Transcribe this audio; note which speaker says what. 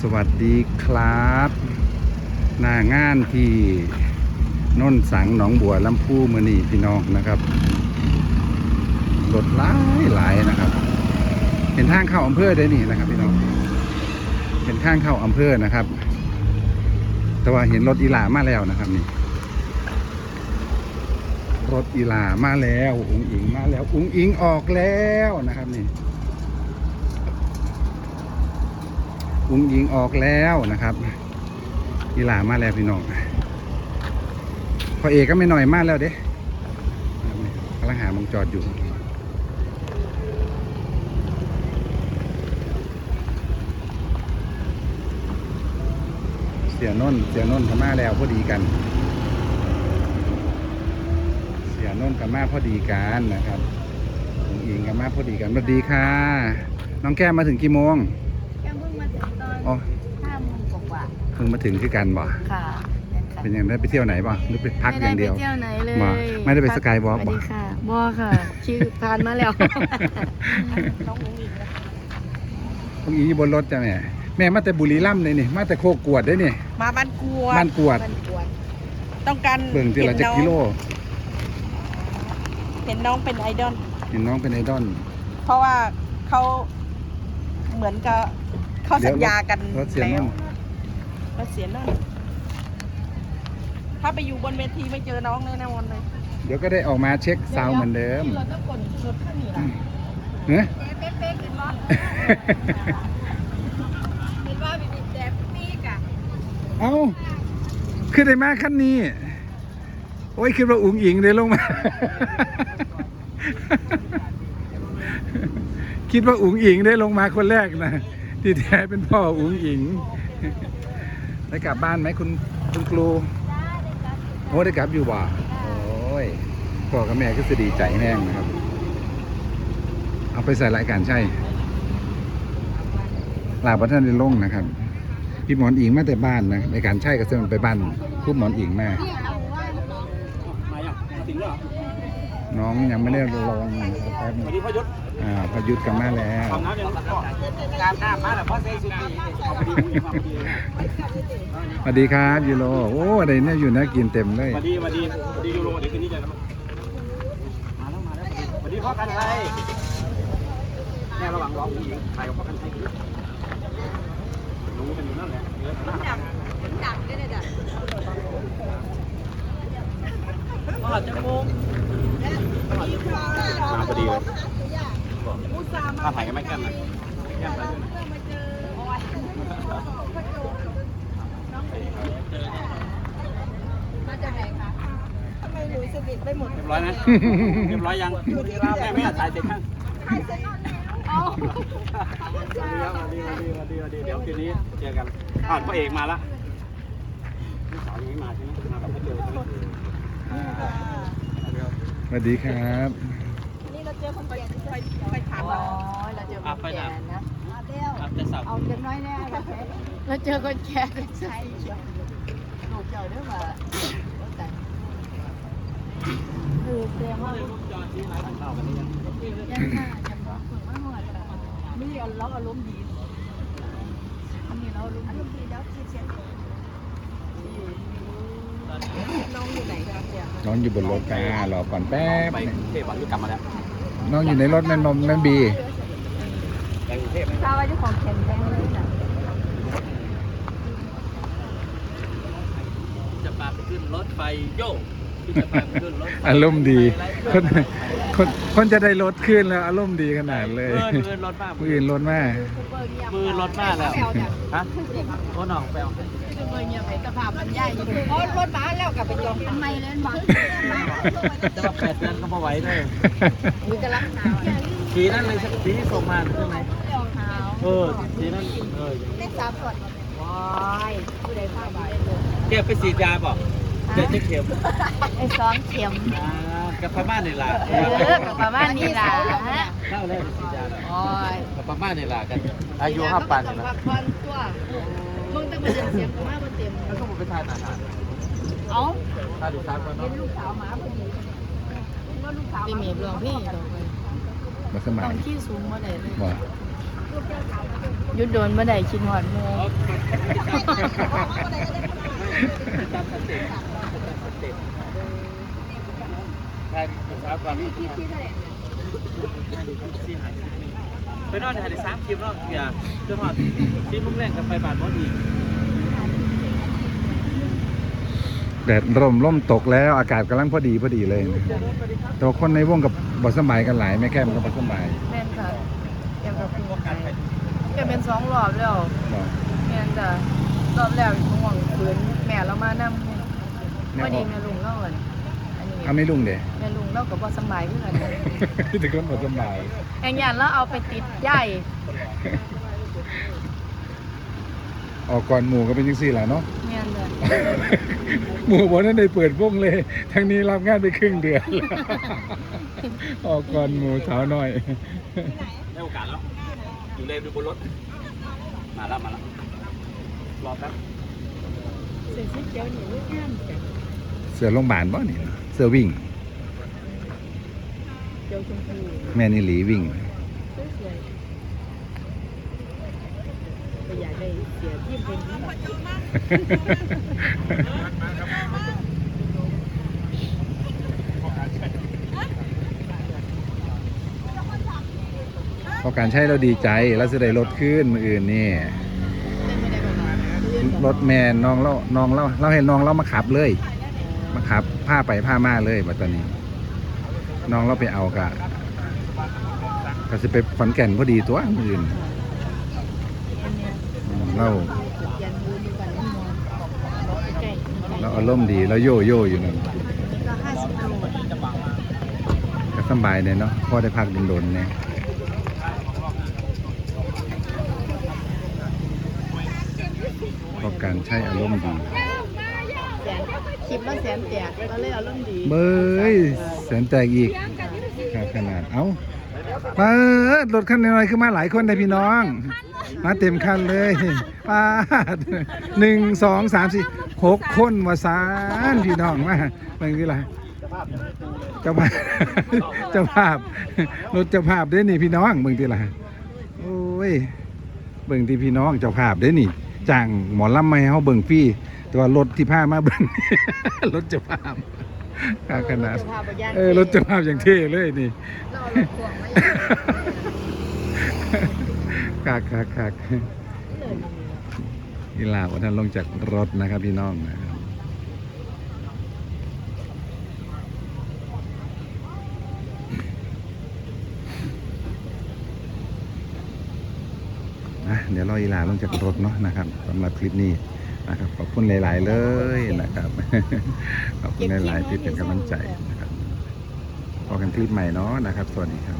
Speaker 1: สวัสดีครับ หน้างานที่น้นสังหนองบัวลำพูมือนีพี่น้องนะครับรถหลายหลายนะครับ เห็นทางเข้าอำเภอได้นี่นะครับพี่น้องเห็นทางเข้าอำเภอนะครับ แต่ว่าเห็นรถอีหลามาแล้วนะครับนี่รถอีหลามาแล้ว อุ๋งอิงมาแล้ว อุ๋งอิงออกแล้วนะครับนี่ อุ้งยิงออกแล้วนะครับอีหลามาแล้วพี่น้องพอเอกก็ไม่หน่อยมากแล้วเด้กำลังหามงจอดอยู่เสียนนเสียนนกับมาแล้วพอดีกัน เสียนนกับมาพอดีกันนะครับอุงอิงกับมาพอดีกันสวัสดีค่ะ น้องแก้มมาถึงกี่โมง
Speaker 2: แค่เพิ่งมาถึงต อน
Speaker 1: อ๋อ
Speaker 2: ห้าโมงกว่า
Speaker 1: เพิ่งมาถึงคือกันบ่
Speaker 2: ๆค่ะ
Speaker 1: เป็นยังได้ไปเที่ยวไหนบ่หรือไปพักอย่างเดียว
Speaker 2: ไม่ได้ไปเที่ยวไหนเลย
Speaker 1: บ่ไม่ได้ไป
Speaker 2: พั
Speaker 1: Skywalk
Speaker 2: สวัสดีค่ะบอค่ะ ชื่อทานมาแล้ว น้องอุ้งอิงนะ
Speaker 1: ตรงนี้อยู่บนรถจ้ะแม่แม่มาแต่บุรีรัมย์เลยนี่มาแต่โคกวดได้นี่
Speaker 3: มาบ้านกวด
Speaker 1: บ้านกวด
Speaker 2: มันกวน
Speaker 3: ต้องการ
Speaker 1: เบิ่งทีละจักกิโล
Speaker 3: เห็นน้องเป็นไอดอล
Speaker 1: เห็นน้องเป็นไอดอล
Speaker 3: เพราะว่าเขาเหมือนกับ เขา
Speaker 1: เดี๋
Speaker 3: สั
Speaker 1: ยว
Speaker 3: ญญากัน
Speaker 1: รถเสีย
Speaker 3: แล้
Speaker 1: นั่
Speaker 3: วนรถเสียนั่นถ้าไปอยู่บนเวทีไม่เจอน้องเลยนะวันเลย
Speaker 1: เดี๋ยวก็ได้ออกมาเช็คซาวด์เหมือนเดิม
Speaker 3: เราต้องกดรถข้างนี้ละ
Speaker 1: เฮ้ย
Speaker 2: เป๊ะเป๊ะกินบอกินว่าบิบิแจ๊บปีกอะ
Speaker 1: เอ้าขึ้นได้มาขั้นนี้ โอ้ยคิดว่าอุ๋งอิงเลยลงมา คิดว่าอุ๋งอิงได้ลงมาคนแรกนะ ที่แท้เป็นพ่ออุ๋งอิงได้กลับบ้านไหมคุณคุณครูโอ้ได้กลับอยู่บ่โอ้ยพ่อกับแม่ก็จะดีใจแห้งนะครับ เอาไปใส่รายการใช่ลาบัท่านได้ลงนะครับ พี่หมอนอิงมาแต่บ้านนะในการใช่ก็จะมันไปบ้านคู่หมอนอิงแมา น้องยังไม่ได้ลงนะครับแป๊บนึง
Speaker 4: วันนี้พ่อยุทธ
Speaker 1: อ่าพยุทธกลับมาแล้ว
Speaker 4: ทำน้ำยังการน้ำมาแล้วพ่อเซซุกิเอาพอดีมาพอดี
Speaker 1: สวัสดีครับยูโรโอ้อะไรเนี่ยอยู่น่ากินเต็มเลย
Speaker 4: พอดีพอดีพอดียูโรเดี๋ยวคืนนี้เจอกันมาแล้วมาแล้วพอดีพ่อกันไรแม่ระหว่างรอผู้หญิงใครกับพ่อกันใช่รู้กันอยู่นั่นแหละเยอะมาก
Speaker 2: ดักได้เลยดัก
Speaker 4: พ่อจะโมงมาพ อดีเลยถ้าถ่ายกันไม่กันนะแก้มไปด้วย
Speaker 2: มาจากไหนคะ
Speaker 3: ทำไมหนูสนิทไปหมด
Speaker 4: เรียบร้อยนะเรียบร้อยยังแม่แม่ถ่ายเสร็จยัง
Speaker 2: เอา
Speaker 4: สวัสดีครับสวัสดีสวัสดีดีเดี๋ยวคืนนี้เจอกันอ้าวพ่อเอกมาละลูกสาวยังไม่มาใช่ไหมมากับพ่เจอ
Speaker 1: สวัสดีครับ
Speaker 3: เราเจอคนไปไปไปถาม
Speaker 2: อ๋อ
Speaker 3: ว่า
Speaker 2: เราเจอคนแก่นะ
Speaker 4: ครับแต่สับ
Speaker 2: เอาเล็กน้อยแน่เราเจอคนแก่เป็นใช่ลูกเจ้าด้วยว่าคือเตรียมว่า
Speaker 4: จอดที่ไหนของเรากันนี่ยัง
Speaker 2: ยังน่าจะบอกคนว่าหมดไม่เอาเราอารมณ์ดีอันนี้เราอารมณ์ดีแล้วเชียร์
Speaker 3: น้องอยู่ไหนครับเดี๋ยว
Speaker 1: น้องอยู่บนรถจ้ารอก่อนแป๊บ
Speaker 4: ไป
Speaker 1: หนึ่ง
Speaker 4: เทพวันที่กลับมาแล้ว
Speaker 1: น้องอยู่ในรถแม่นมแม่บี
Speaker 4: ไปกรุงเท
Speaker 2: ราบว่าเจ้าของแข็งแรงเลยจ้ะ
Speaker 4: จะปาไปขึ้นรถไฟโยก ที่จะพาไปขึ้นรถ
Speaker 1: อารมณ์ดี คนคนคนจะได้รถขึ้นแล้วอารมณ์ดีขนาดเลย
Speaker 4: เมื่อเมื่อรถมาก
Speaker 1: มืออื่นรถมาก
Speaker 4: มือรถมากแล้วฮะโอ้หน่องแปลว
Speaker 2: เบอร์เงียบไปสภาพมันใหญ่อยู่โอ้รถบ้านแล้วกับไปยอมทำไมเล่นบ้าน
Speaker 4: จะมาแปดเดือนก็มาไหวด้วย
Speaker 2: มือกระลักหนาว
Speaker 4: สีนั่นเลยสักสีที่ส่งมาใช่ไหม
Speaker 2: เดี๋ยวหนาว
Speaker 4: เออสีนั่นเออ
Speaker 2: ได้สามก่อนว้ายผู้ใดพาไปเลย
Speaker 4: เก็บไปฉีดยาเปล่า เดี๋ยวจะเข็ม
Speaker 2: ไอ้ซ้อมเข็ม
Speaker 4: อ่ากับพม่านี่ล่ะ
Speaker 2: เออกับประมาณนี้ล่ะฮะ
Speaker 4: เล่าเลยฉีดยาแล้ว
Speaker 2: โอ้ย
Speaker 4: กับพม่านี่ล่ะกันอายุห้าปันนี่นะ
Speaker 2: พักผ่อนตัวมึงต้องมาเดินเสียงมากมาเต็ม
Speaker 4: แล้วก็ผมไปทานอาหาร
Speaker 2: เอ้า
Speaker 4: ทานดูทานก่อน
Speaker 2: เป็
Speaker 4: เนาะ
Speaker 2: นลูกสาวหมาพอดีว่าลูกสาวเป็นเมียหลวงพี่
Speaker 1: มาสมั
Speaker 2: ต้
Speaker 1: ค
Speaker 2: อ
Speaker 1: รง
Speaker 2: ขี้สูงมาเลย
Speaker 1: บอก
Speaker 2: ยุดโดนเมื่อใดชินหอด โม
Speaker 4: ไปนอนถ่ายได้สามคลิปเนาะเดี๋ยวเดี๋ยวพอที่มุ่งแรงกันไปบาทมอดี
Speaker 1: แดดร่มร่มตกแล้วอากาศกำลังพอดีพอดีเลยนะแต่ว่าคนในวงกับบอสบายกันหลายไม่แค่มันก็บอสบาย
Speaker 2: แม่นค่ะแกมกับคุณไก่แกเป็นสองรอบแล้ว
Speaker 1: บอก
Speaker 2: แม่นจ้ะรอบแรกห่วงฝืนแม่เรามานำพอดีแม่ลุงเล่าอันอันนี้
Speaker 1: เอาไม่ลุงเด้
Speaker 2: แม่ลุงเล่ากับบ่สำบายคือกัน
Speaker 1: แต่คนบอสบาย
Speaker 2: แองยานแล้วเอาไปติดใหญ่
Speaker 1: ออกก่อนหมู่ก็เป็นยังสี่แหละเนาะ
Speaker 2: แม่นจ้ะ
Speaker 1: หมู่บอกนั้นได้เปิดวงเลย ทั้งนี้รับงานไปครึ่งเดือนออกก่อนหมู่สาวน้อย
Speaker 4: ได้โอกาสแล้ว อยู่เลยดูบนรถ มาแล้วมาแล้วรอแป๊บ
Speaker 2: เสื้อสีเขียวนี่ลูกงามจ้ะ
Speaker 1: เสือโรงพยาบาลบ่นี่เสือวิ่ง
Speaker 2: เขียวชมพู
Speaker 1: แม่นี่หลีวิ่ง
Speaker 2: สวยๆก็อยากได้เสียที่เป็นนี้
Speaker 1: พอการใช้เราดีใจแล้วจะได้รถขึ้นมืออื่นนี่รถแมนน้องเราน้องเราเราเห็นน้องเรามาขับเลย มาขับผ้าไปผ้ามาเลยบัดตอนนี้ น้องเราไปเอากะก็จะไปขอนแก่นพอดีตัวมืออื่นเรา
Speaker 2: ยันบูนกันนี่มอนใกล้
Speaker 1: เราอารมณ์ดีเราโยโย่อยู่นั่น
Speaker 2: ก็ห้าสิบา
Speaker 1: ยเลยเนาะพ่อได้พักโดนๆเนี่ยพอการใช้อารมณ์ดี
Speaker 2: คลิปแล้วแสนแตกก็เลยเอาเริ่มณ์ดี
Speaker 1: เบ้ยแสนแตกอีกค่าขนาด เอ้าเปิดรถคันน้อยขึ้นมาหลายคนเลยพี่น้อง มาเต็มคันเลยปาดหนึ่งสองสามสี่หกคนวาสานพี่น้องมาเมื่อกี้ไรเจ้าภาพเจ้าภาพรถเจ้าภาพเด้นี่พี่น้องเบิ่งที่ละโอ้ยเบิ่งที่พี่น้องเจ้าภาพเด้นี่ จ้างหมอลำมาให้เขาเบิ่งฟรีแต่ว่ารถที่พามาเบิ่ง รถเจ้าภาพค่าขนาดเออรถเจ้าภาพอย่างเท่เลยนี่
Speaker 2: เราเอารถพ่วงมาอย่าง
Speaker 1: คักคักคักอีลาวันนั้นลงจากรถนะครับพี่น้องนะครับนะ เดี๋ยวรออีลาลงจากรถเนาะนะครับสำหรับคลิปนี้นะครับขอบคุณหลาย ๆ เลยนะครับขอบคุณหลายๆที่เป็นกำลังใจนะครับพอกันคลิปใหม่เนาะนะครับ สวัสดีครับ